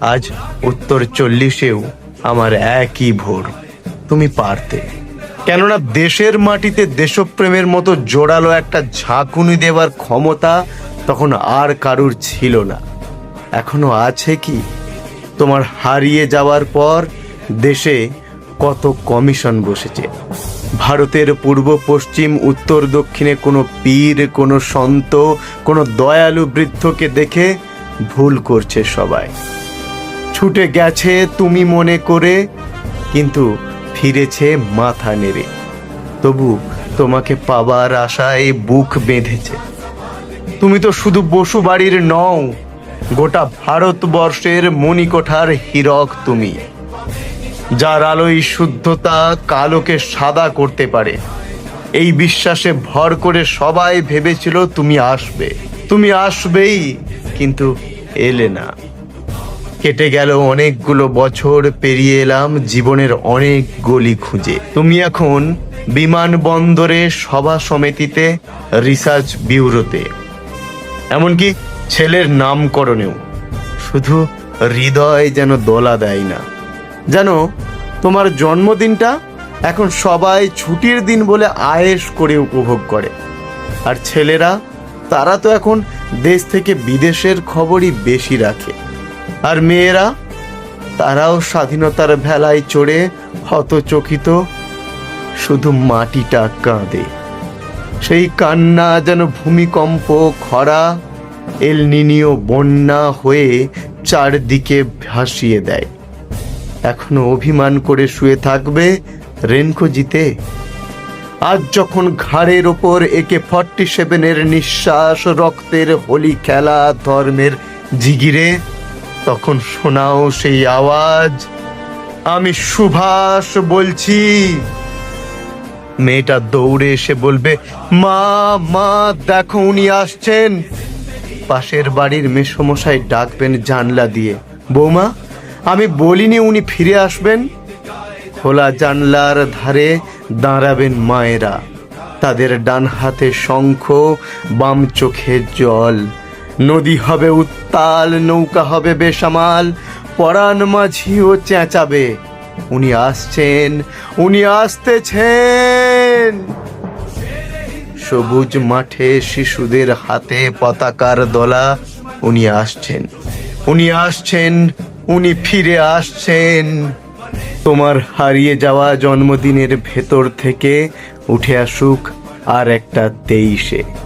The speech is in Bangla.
আজ উত্তর চল্লিশেও আমার একই ভোর। তুমি পারতে। কেননা দেশের মাটিতে দেশপ্রেমের মতো জোরালো একটা ঝাঁকুনি দেওয়ার ক্ষমতা তখন আর কারুর ছিল না। এখনও আছে কি? তোমার হারিয়ে যাওয়ার পর দেশে কত কমিশন বসেছে। ভারতের পূর্ব পশ্চিম, উত্তর দক্ষিণে কোনো পীর, কোনো সন্ত, কোনো দয়ালু বৃদ্ধকে দেখে ভুল করছে সবাই। ছুটে গেছে তুমি মনে করে, কিন্তু ফিরেছে মাথা নেড়ে। তবু তোমাকে পাবার আশায় বুক বেঁধেছে। তুমি তো শুধু বসু বাড়ির নও, গোটা ভারতবর্ষের মণিকোঠার হীরক তুমি। যার আলোয় শুদ্ধতা কালোকে সাদা করতে পারে। এই বিশ্বাসে ভর করে সবাই ভেবেছিল তুমি আসবে। তুমি আসবেই, কিন্তু এলে না। কেটে গেল অনেকগুলো বছর, পেরিয়ে এলাম জীবনের অনেক গলি খুঁজে। তুমি এখন বিমানবন্দরে, সভা সমিতিতে, রিসার্চ ব্যুরোতে এমনকি ছেলের নামকরণেও। শুধু হৃদয় যেন দোলা দেয় না। জানো, তোমার জন্মদিনটা এখন সবাই ছুটির দিন বলে আয়েশ করে উপভোগ করে। আর ছেলেরা, তারা তো এখন দেশ থেকে বিদেশের খবরই বেশি রাখে। আর মেয়েরা, তারাও স্বাধীনতার ভেলায় চড়ে হতচকিত, শুধু মাটিটা কাঁদে। সেই কান্না যেন ভূমিকম্প, খরা, এল নিনিও বন্যা হয়ে চারদিকে ভাসিয়ে দেয়। এখনও অভিমান করে শুয়ে থাকবে রেনকো জিতে। আজ যখন ঘাড়ের ওপর একে ফর্টি সেভেনের নিঃশ্বাস, রক্তের হোলি খেলা, ধর্মের জিগিরে তখন শোনাও সেই আওয়াজ। আমি সুভাষ বলছি। মেয়েটা দৌড়ে এসে বলবে, মা মা, দেখো উনি আসছেন। পাশের বাড়ির মেসমশাই ডাকবেন জানলা দিয়ে, বৌমা, আমি বলিনি উনি ফিরে আসবেন? খোলা জানলার ধারে দাঁড়াবেন মায়েরা। তাদের ডান হাতে শঙ্খ, বাম চোখে জল। নদী হবে উত্তাল, নৌকা হবে বেসামাল, পরাণ মাঝিও চেঁচাবে। উনি আসছেন, উনি আসতেছেন। সবুজ মাঠে শিশুদের হাতে পতাকার দলা। উনি আসছেন উনি আসছেন, উনি ফিরে আসছেন। তোমার হারিয়ে যাওয়া জন্মদিনের ভেতর থেকে উঠে আসুক আর একটা তেইশে।